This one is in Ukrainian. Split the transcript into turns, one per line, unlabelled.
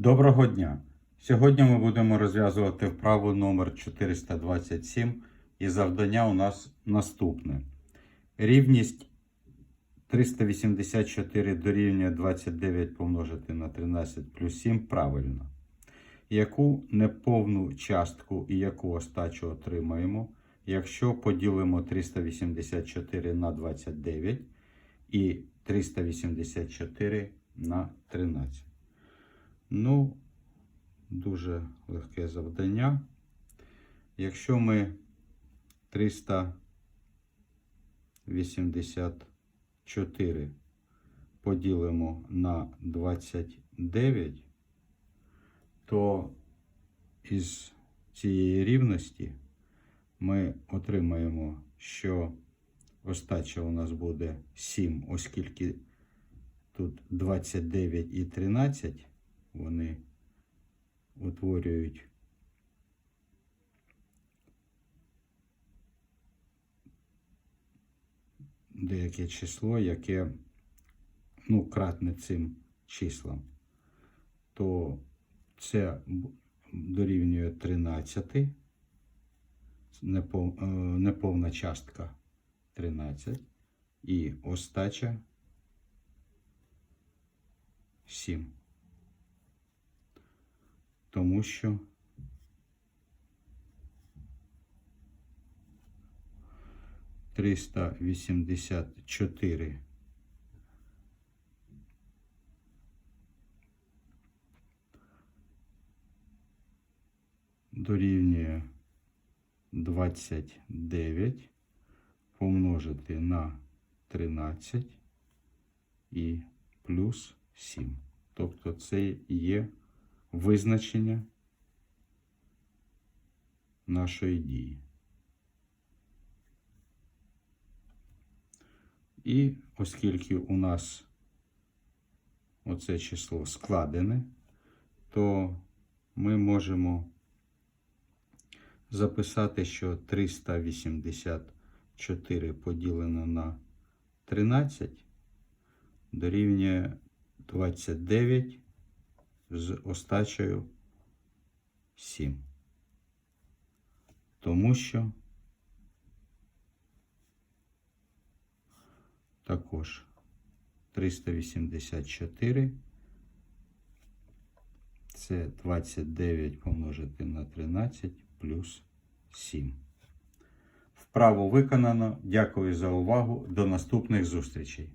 Доброго дня! Сьогодні ми будемо розв'язувати вправу номер 427 і завдання у нас наступне. Рівність 384 дорівнює 29 помножити на 13 плюс 7 правильно. Яку неповну частку і яку остачу отримаємо, якщо поділимо 384 на 29 і 384 на 13? Ну, дуже легке завдання. Якщо ми 384 поділимо на 29, то із цієї рівності ми отримаємо, що остача у нас буде 7, оскільки тут 29 і 13 вони утворюють деяке число, яке ну, кратне цим числам, то це дорівнює 13, е, неповна частка 13 і остача 7 тому що триста вісімдесят чотири дорівнює двадцять дев'ять помножити на тринадцять і плюс сім. Тобто це є визначення нашої дії. І оскільки у нас оце число складене, то ми можемо записати, що 384 поділено на 13 дорівнює 29 з остачею 7. Тому що також 384 це 29 помножити на 13 плюс 7. Вправо виконано. Дякую за увагу. До наступних зустрічей.